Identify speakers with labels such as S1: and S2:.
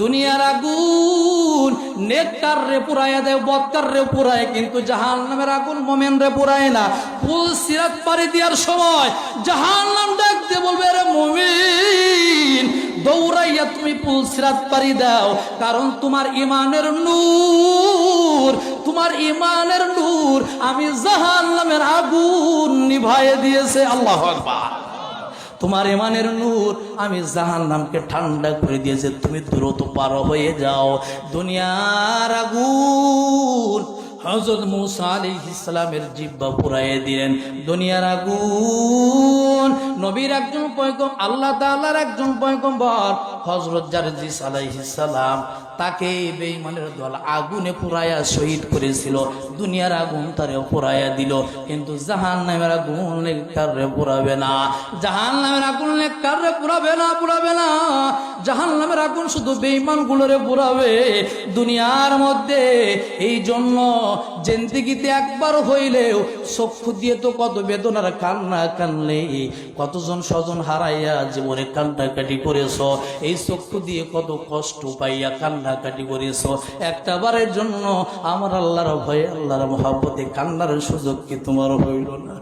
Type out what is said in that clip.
S1: দুনিয়ার আগুন নেককার রে পুরায় দেয় বৎকার রে পুরায়, কিন্তু জাহান নামের আগুন মোমেন রে পুরায় না। ফুল সিরাত পাড়ি দেওয়ার সময় জাহান নাম ডাক দিয়ে বলবে রে মুমিন, দৌড়াইয়া তুমি পুল সিরাত পাড়ি দাও, কারণ তোমার ইমানের নূর, তোমার ইমানের নূর আমি জাহান নামের আগুন নিভাইয়ে দিয়েছে। আল্লাহ আকবার। তোমার ইমানের নূর, আমি জাহান নামকে ঠান্ডা করে দিয়েছে, তুমি দ্রুত পার হয়ে যাও। দুনিয়ার আগুন হজরত মুসা আলী ইসলামের জিব্বা পুরাইয়ে দিলেন। দুনিয়ার আগুন নবীর একজন পয়গম আল্লাহ তাল্লাহার একজন পয়গম্বর হজরত জারজিস আলাইহিসসালাম তাকে বেঈমানের দল আগুনে পুরাইয়া শহীদ করেছিল। দুনিয়ার আগুন তারে পুরাইয়া দিল, কিন্তু জাহান নামের আগুন কারে পুরাবে না। জাহান নামের আগুন কারে পুরাবে না পুরাবে না। জাহান নামের আগুন শুধু বেঈমান গুলোরে পুরাবে দুনিয়ার মধ্যে এই জন্য জেন্দিগিতে একবার হইলেও চক্ষু দিয়ে তো কত বেদনার কান্না কানলে কতজন স্বজন হারাইয়া জীবনে কান্নাকাটি করেছ, এই চক্ষু দিয়ে কত কষ্ট পাইয়া কান্নাকাটি করেছ। একটা বারের জন্য আমার আল্লাহর ভয়ে, আল্লাহর মহাব্বতে কান্নার সুযোগ কি তোমার হইল না?